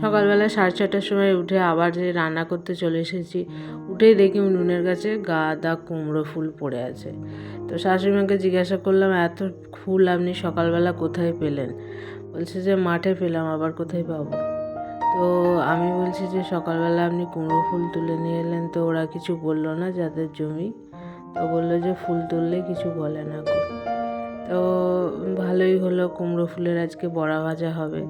সকালবেলা সাড়ে ছটার সময় উঠে আবার যে রান্না করতে চলে এসেছি, উঠেই দেখি উনুনের কাছে গাঁদা কুমড়ো ফুল পড়ে আছে। তো শাশুড়িমাকে জিজ্ঞাসা করলাম, এত ফুল আপনি সকালবেলা কোথায় পেলেন? বলছে যে, মাঠে পেলাম, আবার কোথায় পাবো? তো আমি বলছি যে, সকালবেলা আপনি কুমড়ো ফুল তুলে নিয়ে এলেন তো ওরা কিছু বলল না যাদের জমি? তো বলল যে, ফুল তুললে কিছু বলে না তো ভালোই হলো কুমড়ো ফুলের আজকে বড়া ভাজা হবে।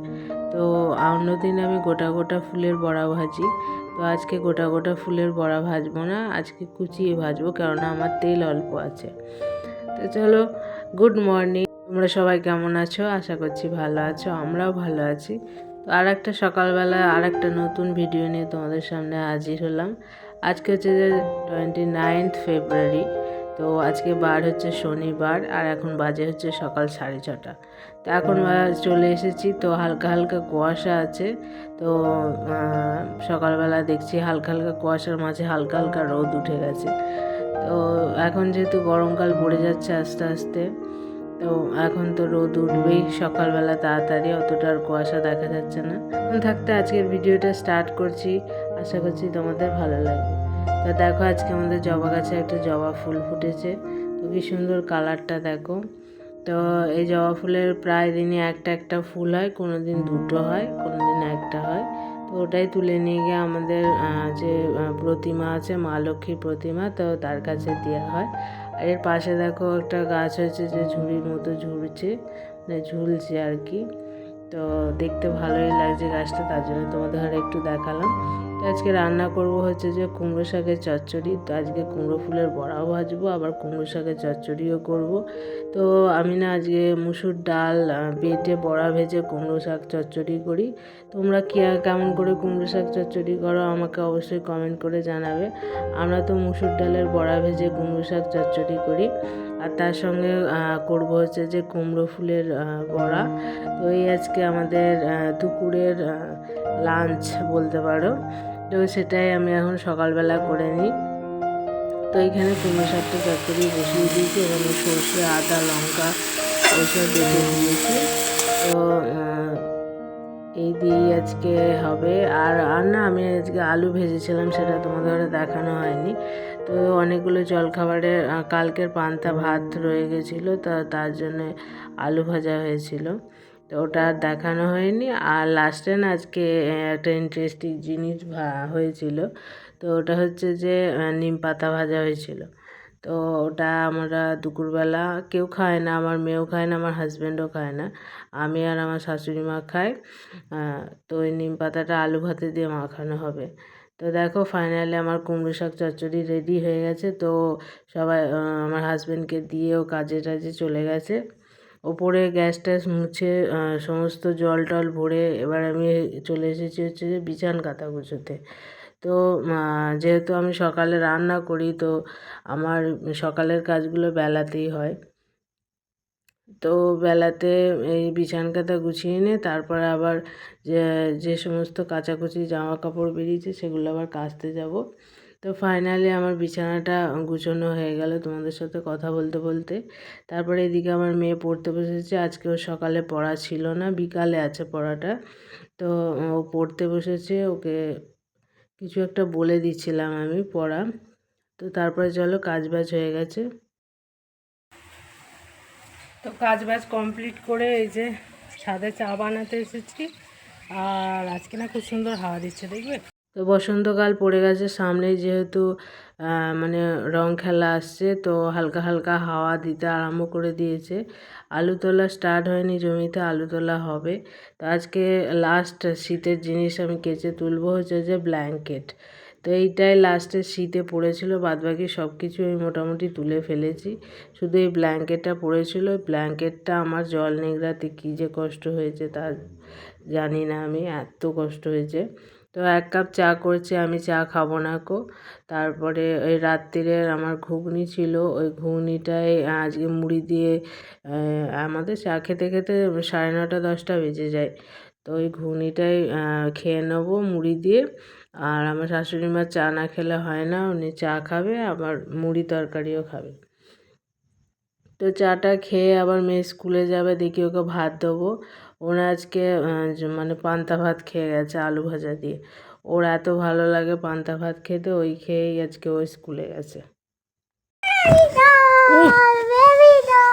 তো অন্যদিন আমি গোটা গোটা ফুলের বড়া ভাজি। তো আজকে গোটা গোটা ফুলের বড়া ভাজবো না, আজকে কুচিয়ে ভাজবো কেননা আমার তেল অল্প আছে। তো চলো, গুড মর্নিং। তোমরা সবাই কেমন আছো? আশা করছি ভালো আছো, আমরাও ভালো আছি। তো আর একটা সকালবেলা আর একটা নতুন ভিডিও নিয়ে তোমাদের সামনে হাজির হলাম। আজকে হচ্ছে যে টোয়েন্টি নাইনথ ফেব্রুয়ারি তো আজকে বার হচ্ছে শনিবার আর এখন বাজে হচ্ছে সকাল সাড়ে ছটা। তো এখন চলে এসেছি, তো হালকা হালকা কুয়াশা আছে। তো সকালবেলা দেখছি হালকা হালকা কুয়াশার মাঝে হালকা হালকা রোদ উঠে গেছে। তো এখন যেহেতু গরমকাল পড়ে যাচ্ছে আস্তে আস্তে, তো এখন তো রোদ উঠবেই সকালবেলা তাড়াতাড়ি, অতটা আর কুয়াশা দেখা যাচ্ছে না। থাকতে আজকের ভিডিওটা স্টার্ট করছি। আশা করছি তোমাদের ভালো লাগবে। তো দেখো আজকে আমাদের জবা গাছে একটা জবা ফুল ফুটেছে। তো কি সুন্দর কালারটা দেখো। তো এই জবা ফুলের প্রায় দিনই একটা একটা ফুল হয় কোনো দিন দুটো হয় কোনো দিন একটা হয়। তো ওটাই তুলে নিয়ে গিয়ে আমাদের যে প্রতিমা আছে, মা লক্ষ্মীর প্রতিমা, তো তার কাছে দেওয়া হয়। আর এর পাশে দেখো একটা গাছ হয়েছে যে ঝুড়ির মতো ঝুলছে মানে ঝুলছে আর কি। তো দেখতে ভালোই লাগছে গাছটা, তার জন্য তোমাদের একটু দেখালাম। তো আজকে রান্না করব হচ্ছে যে কুমড়ো শাকের চচ্চড়ি। তো আজকে কুমড়ো ফুলের বড়াও ভাজবো, আবার কুমড়ো শাকের চচ্চড়িও করব। তো আমি না আজকে মুসুর ডাল বেটে বড়া ভেজে কুমড়ো শাক চচ্চড়ি করি। তোমরা কে, কেমন করে কুমড়ো শাক চচ্চড়ি করো আমাকে অবশ্যই কমেন্ট করে জানাবে। আমরা তো মুসুর ডালের বড়া ভেজে কুমড়ো শাক চচ্চড়ি করি। আর তার সঙ্গে করব হচ্ছে যে কুমড়ো ফুলের বড়া। তো এই আজকে আমাদের দুপুরের লাঞ্চ বলতে পারো। তো সেটাই আমি এখন সকালবেলা করে নিই। তো এখানে কুমড়ো শাকটা চচ্চড়ি বসিয়ে দিয়েছি এখানে সর্ষে, আদা, লঙ্কা ওইসব বেটে দিয়েছি তো এই দিয়েই আজকে হবে। আর আর না, আমি আজকে আলু ভেজেছিলাম, সেটা তোমাদের দেখানো হয়নি। তো অনেকগুলো জলখাবারে কালকের পান্তা, ভাত রয়ে গেছিল, তা, তার জন্য আলু ভাজা হয়েছিল। তো ওটা আর দেখানো হয়নি। আর লাস্টে না আজকে একটা ইন্টারেস্টিং জিনিস হয়েছিল। তো ওটা হচ্ছে যে নিম পাতা ভাজা হয়েছিল। তো ওটা আমরা দুপুরবেলা, কেউ খায় না, আমার মেয়েও খায় না, আমার হাজব্যান্ডও খায় না, আমি আর আমার শাশুড়ি মা খাই। তো ওই নিম পাতাটা আলু ভাতে দিয়ে মাখানো হবে। তো দেখো ফাইনালি আমার কুমড়ো শাক চচ্চড়ি রেডি হয়ে গেছে। তো সবাই আমার হাজব্যান্ডকে দিয়েও কাজে টাজে চলে গেছে। ওপরে গ্যাস ট্যাস মুছে সমস্ত জল টল ভরে এবার আমি চলে এসেছি হচ্ছে যে বিছান কাতা গুছোতে। তো যেহেতু আমি সকালে রান্না করি তো আমার সকালের কাজগুলো বেলাতেই হয়। তো বেলাতে এই বিছান কাতা গুছিয়ে এনে তারপরে আবার যে সমস্ত কাচাকুচি জামা কাপড় বেরিয়েছে সেগুলো আবার কাচতে যাব। তো ফাইনালি আমার বিছানাটা গুছোনো হয়ে গেল তোমাদের সাথে কথা বলতে বলতে। তারপরে এদিকে আমার মেয়ে পড়তে বসেছে। আজকে আজকেও সকালে পড়া ছিল না, বিকালে আছে পড়াটা। তো ও পড়তে বসেছে, ওকে কিছু একটা বলে দিচ্ছিলাম আমি পড়া। তো তারপরে চলো কাজ বাজ হয়ে গেছে। তো কাজ বাজ কমপ্লিট করে এই যে ছাদে চা বানাতে এসেছি। আর আজকে না খুব সুন্দর হাওয়া দিচ্ছে, দেখবে? তো বসন্তকাল পড়ে গেছে, সামনেই যেহেতু মানে রং খেলা আসছে, তো হালকা হালকা হাওয়া দিতে আরম্ভ করে দিয়েছে। আলু তোলা স্টার্ট হয়নি, জমিতে আলু তোলা হবে। তো আজকে লাস্ট শীতের জিনিস আমি কেচে তুলবো হচ্ছে যে ব্ল্যাঙ্কেট তো এইটাই লাস্টে শীতে পড়েছিল, বাদবাকি সব কিছু আমি মোটামুটি তুলে ফেলেছি। শুধু এই ব্ল্যাঙ্কেটটা পড়েছিল, ওই ব্ল্যাঙ্কেটটা আমার জল নিংড়াতে কী যে কষ্ট হয়েছে তা জানি না আমি, এত কষ্ট হয়েছে। তো এক কাপ চা করেছি, আমি চা খাব না কো। তারপরে ওই রাত্রিরে আমার ঘুগনি ছিল, ওই ঘুগনিটাই আজকে মুড়ি দিয়ে আমাদের চা খেতে খেতে সাড়ে নটা দশটা বেজে যায়। তো ওই ঘুগনিটাই খেয়ে নেব মুড়ি দিয়ে। আর আমার শাশুড়ি মা চা না খেলে হয় না উনি চা খাবে আবার মুড়ি তরকারিও খাবে। তো চাটা খেয়ে আবার মেয়ে স্কুলে যাবে দেখি ওকে ভাত দেবো। ওরা আজকে মানে পান্তা ভাত খেয়ে গেছে আলু ভাজা দিয়ে। ওর এত ভালো লাগে পান্তা ভাত খেতে ওই খেয়েই আজকে ও স্কুলে গেছে।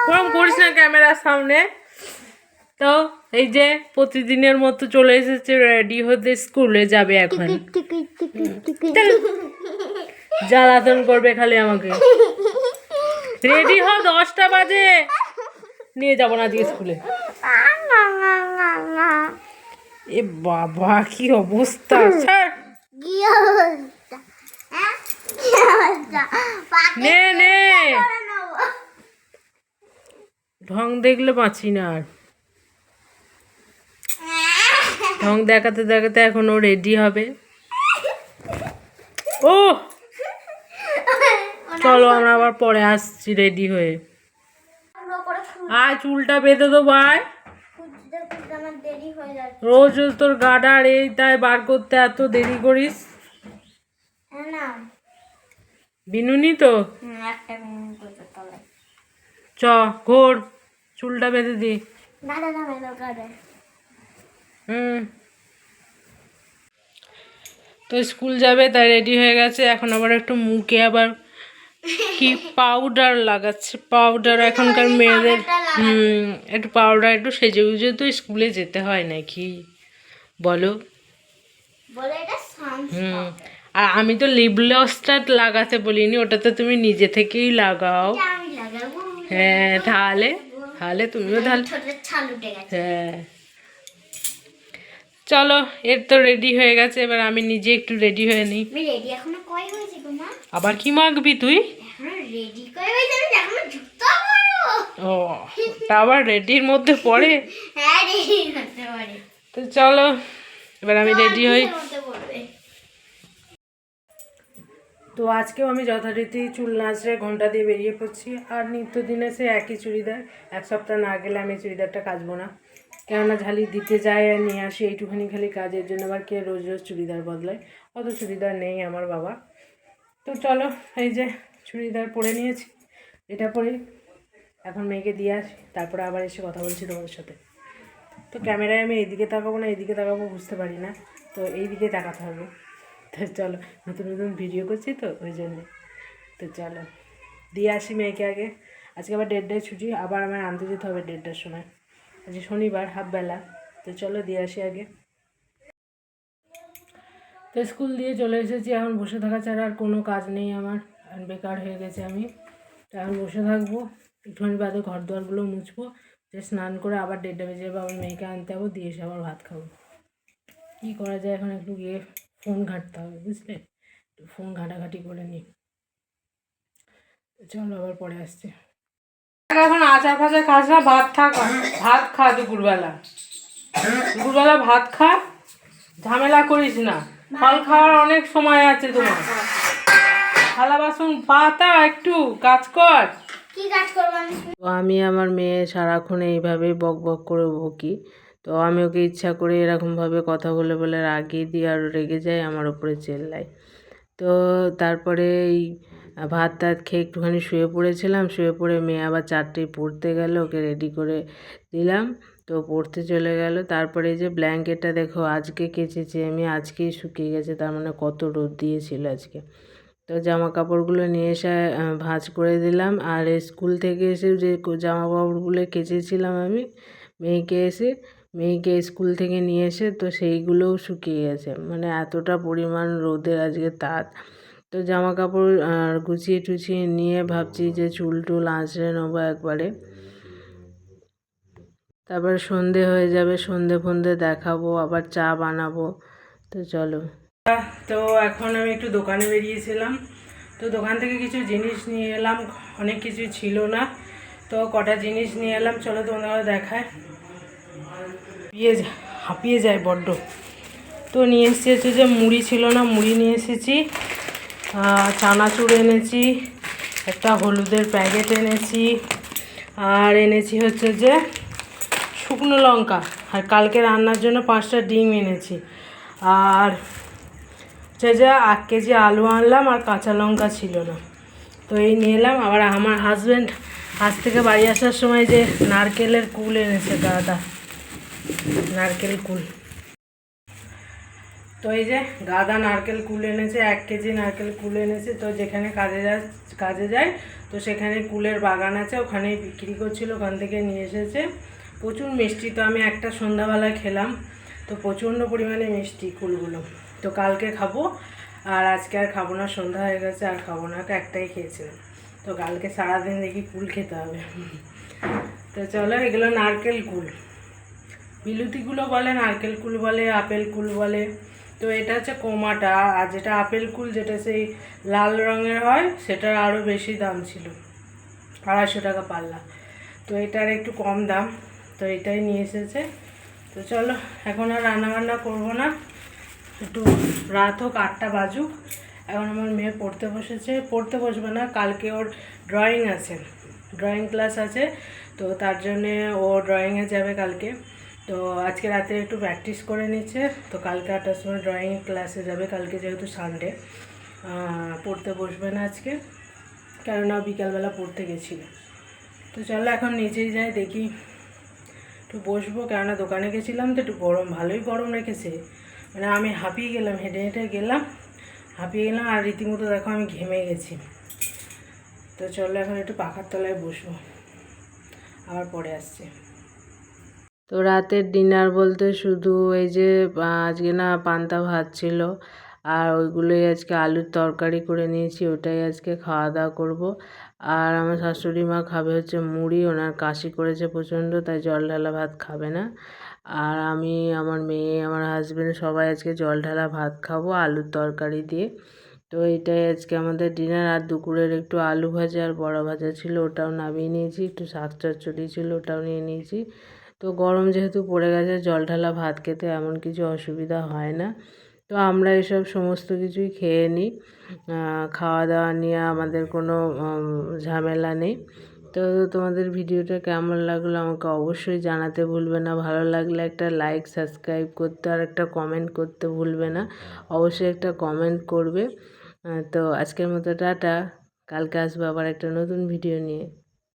ওরম করিস না ক্যামেরার সামনে। তো এই যে প্রতিদিনের মতো চলে এসেছে রেডি হতে স্কুলে যাবে এখন। জ্বালাতন করবে খালি আমাকে। রেডি হ দশটা বাজে। নিয়ে যাব না আজকে স্কুলে এ। বাবা কি অবস্থা। ছাড়। নে নে। ঢং দেখলে বাঁচি না আর। ঢং দেখাতে দেখাতে এখন ও রেডি হবে। ও চলো আমরা আবার পরে আসছি রেডি হয়ে। আয়, চুলটা বেঁধে হয়ে যাচ্ছে রোজ রোজ তোর গাডার এই তাই বার করতে এত দেরি করিস। বিনুনি তো? চ, ঘোর, চুলটা বেঁধে দি। হুম। তো স্কুল যাবে তাই রেডি হয়ে গেছে। এখন আবার একটু মুখে আবার কি পাউডার লাগাচ্ছে। পাউডার এখনকার মেয়েদের হুম একটু পাউডার একটু সেজে গুজে তো স্কুলে যেতে হয় নাকি? বলো। হুম। আর আমি তো লিপ লসটা লাগাতে বলিনি ওটা তো তুমি নিজে থেকেই লাগাও। হ্যাঁ তাহলে তাহলে তুমিও তাহলে হ্যাঁ। চলো এর তো রেডি হয়ে গেছে এবার আমি নিজে একটু রেডি হয়ে নিই। রেডি এখনও কয় হয়েছে গো মা আবার কি মাখবি তুই? রেডি কয় হয়েছে? আমি এখনও জুতো ও তা আবার রেডির মধ্যে পড়ে। হ্যাঁ রেডি করতে পারি তো চলো এবার আমি রেডি হই। তো আজকেও আমি যথারীতি চুল নাচড়ে ঘণ্টা দিয়ে বেরিয়ে পড়ছি আর নিত্যদিনে সে একই চুড়িদার। এক সপ্তাহ না গেলে আমি চুড়িদারটা কাচবো না। কেননা ঝালি দিতে যায় আর নিয়ে আসি এইটুখানি খালি কাজের জন্য, আবার কে রোজ রোজ চুড়িদার বদলায়? অত চুড়িদার নেই আমার বাবা। তো চলো, এই যে চুড়িদার পরে নিয়েছি, এটা পরে এখন মেয়েকে দিয়ে আসি, তারপরে আবার এসে কথা বলছি তোমাদের সাথে। তো ক্যামেরায় আমি এইদিকে তাকাবো না, এইদিকে তাকাবো বুঝতে পারি না, তো এই দিকে তাকাতে হবে। তো চলো, নতুন নতুন ভিডিও করছি তো, ওই জন্যে। তো চলো, দিয়ে আসি মেয়েকে আগে। আজকে আবার দেড়টায় ছুটি, আবার আমার আনতে যেতে হবে দেড়টার সময়। আজকে শনিবার, হাফবেলা। তো চলো দিয়ে আসি আগে। তো স্কুল দিয়ে চলে এসেছি, এখন বসে থাকা ছাড়া আর কোনো কাজ নেই আমার বেকার হয়ে গেছে আমি। তো এখন বসে থাকব, একটুখানি বাদে ঘর দুয়ারগুলো মুছবো, যে স্নান করে আবার দেড়টা বেজে যাবে, আবার মেয়েকে আনতে যাব, দিয়ে এসে আবার ভাত খাব। কী করা যায় এখন একটু গিয়ে ফোন ঘাঁটতে হবে, বুঝলে? একটু ফোন ঘাঁটাঘাঁটি করে নিই। চলো আবার পরে আসছি। এখন আচার ফাচার খাস না ভাত খা ভাত খা দুপুরবেলা। দুপুরবেলা ভাত খা ঝামেলা করিস না। ফল খাওয়ার অনেক সময় আছে তোমার। থালা বাসন পাতা একটু কাজ কর। কি কাজ করব আমি? তো আমি আমার মেয়ে সারাক্ষণ এইভাবেই বক বক করে বকি। তো আমি ওকে ইচ্ছা করে এরকমভাবে কথা বলে বলে রাগিয়ে দিই আর রেগে যায় আমার ওপরে চেল্লায়। তো তারপরে এই ভাত টাত খেয়ে একটুখানি শুয়ে পড়েছিলাম, শুয়ে পড়ে মেয়ে আবার চারটে পড়তে গেল, ওকে রেডি করে দিলাম। তো পড়তে চলে গেল। তারপরে এই যে ব্ল্যাঙ্কেটটা দেখো, আজকে কেচেছি আমি, আজকেই শুকিয়ে গেছে, তার মানে কত রোদ দিয়েছিল আজকে। তো জামা কাপড়গুলো নিয়ে এসে ভাঁজ করে দিলাম। আর স্কুল থেকে এসে যে জামা কাপড়গুলো কেচেছিলাম আমি, মেয়েকে এসে, মেয়েকে স্কুল থেকে নিয়ে এসে, তো সেইগুলোও শুকিয়ে গেছে। মানে এতটা পরিমাণ রোদের আজকে তাত তো জামা কাপড় আর গুছিয়ে টুছিয়ে নিয়ে ভাবছি যে চুল টুল আঁচড়ে নেব একবারে। তারপরে সন্ধে হয়ে যাবে, সন্ধে ফন্ধে দেখাবো, আবার চা বানাবো। তো চলো। তো এখন আমি একটু দোকানে বেরিয়েছিলাম। তো দোকান থেকে কিছু জিনিস নিয়ে এলাম, অনেক কিছু ছিল না। তো কটা জিনিস নিয়ে এলাম, চলো তোমাদের দেখায় হাঁপিয়ে হাঁপিয়ে যায় বড্ড। তো নিয়ে এসেছি যে মুড়ি ছিল না, মুড়ি নিয়ে এসেছি। চানাচুর এনেছি, একটা হলুদের প্যাকেট এনেছি, আর এনেছি হচ্ছে যে শুকনো লঙ্কা। আর কালকে রান্নার জন্য পাঁচটা ডিম এনেছি। আর হচ্ছে যে এক কেজি আলু আনলাম, আর কাঁচা লঙ্কা ছিল না। তো এই নিয়ে এলাম আবার আমার হাজব্যান্ড আজ থেকে বাড়ি আসার সময় যে নারকেলের কুল এনেছে, দাদা। নারকেল কুল। তো এই যে গাদা নারকেল কুল এনেছে, এক কেজি নারকেল কুল এনেছে, তো যেখানে কাজে যা, কাজে যায়, তো সেখানে কুলের বাগান আছে, ওখানেই বিক্রি করছিল, ওখান থেকে নিয়ে এসেছে। প্রচুর মিষ্টি, তো আমি একটা সন্ধ্যাবেলায় খেলাম, তো প্রচণ্ড পরিমাণে মিষ্টি কুলগুলো। তো কালকে খাব, আর আজকে আর খাব না, সন্ধ্যা হয়ে গেছে, আর খাব না একটাই খেয়েছিলাম। তো কালকে সারাদিন দেখি কুল খেতে হবে। তো চলো, এগুলো নারকেল কুল। বিলুতিগুলো বলে, নারকেল কুল বলে, আপেল কুল বলে। তো এটা হচ্ছে কোমাটা, আর যেটা আপেল কুল, যেটা সেই লাল রঙের হয়, সেটার আরও বেশি দাম ছিল, আড়াইশো টাকা পাল্লা। তো এটার একটু কম দাম, তো এটাই নিয়ে এসেছে। তো চলো, এখন আর রান্নাবান্না করব না। একটু রাত হোক, আটটা বাজুক। এখন আমার মেয়ে পড়তে বসেছে। পড়তে বসবে না, কালকে ওর ড্রয়িং আছে ড্রয়িং ক্লাস আছে, তো তার জন্যে ও ড্রয়িংয়ে যাবে কালকে। তো আজকে রাতে একটু প্র্যাকটিস করে নিচ্ছে তো কালকে আটটার সময় ড্রয়িং ক্লাসে যাবে, কালকে যেহেতু সানডে পড়তে বসবে না আজকে, কেননা বিকালবেলা পড়তে গেছিল। তো চলো এখন নিচেই যাই, দেখি একটু বসবো, কেননা দোকানে গেছিলাম তো একটু গরম, ভালোই গরম রেখেছে। মানে আমি হাঁপিয়ে গেলাম, হেঁটে হেঁটে গেলাম, হাঁপিয়ে গেলাম, আর রীতিমতো দেখো আমি ঘেমে গেছি। তো চলো এখন একটু পাখার তলায় বসবো। আবার পরে আসছে। তো রাতের ডিনার বলতে শুধু এই যে আজকে না পান্তা ভাত ছিল। আর ওইগুলোই আজকে আলুর তরকারি করে নিয়েছি, ওটাই আজকে খাওয়া দাওয়া করব। আর আমার শাশুড়ি মা খাবে হচ্ছে মুড়ি, ওনার কাশি করেছে প্রচণ্ড, তাই জল ঢালা ভাত খাবে না। আর আমি, আমার মেয়ে, আমার হাজবেন্ড সবাই আজকে জল ঢালা ভাত খাব আলুর তরকারি দিয়ে। তো এটাই আজকে আমাদের ডিনার আর দুপুরের একটু আলু ভাজা আর বড়া ভাজা ছিল, ওটাও নামিয়ে নিয়েছি। একটু শাক চচ্চড়ি ছিল, ওটাও নিয়ে নিয়েছি। তো গরম যেহেতু পড়ে গেছে, জল ঢালা ভাত খেতে এমন কিছু অসুবিধা হয় না। তো আমরা এসব সমস্ত কিছুই খেয়ে নিই। খাওয়া দাওয়া নিয়ে আমাদের কোনো ঝামেলা নেই। তো তোমাদের ভিডিওটা কেমন লাগল আমাকে অবশ্যই জানাতে ভুলবে না। ভালো লাগলে একটা লাইক সাবস্ক্রাইব করতে আর একটা কমেন্ট করতে ভুলবে না। অবশ্যই একটা কমেন্ট করবে। তো আজকের মতো টাটা। কালকে আসব আবার একটা নতুন ভিডিও নিয়ে।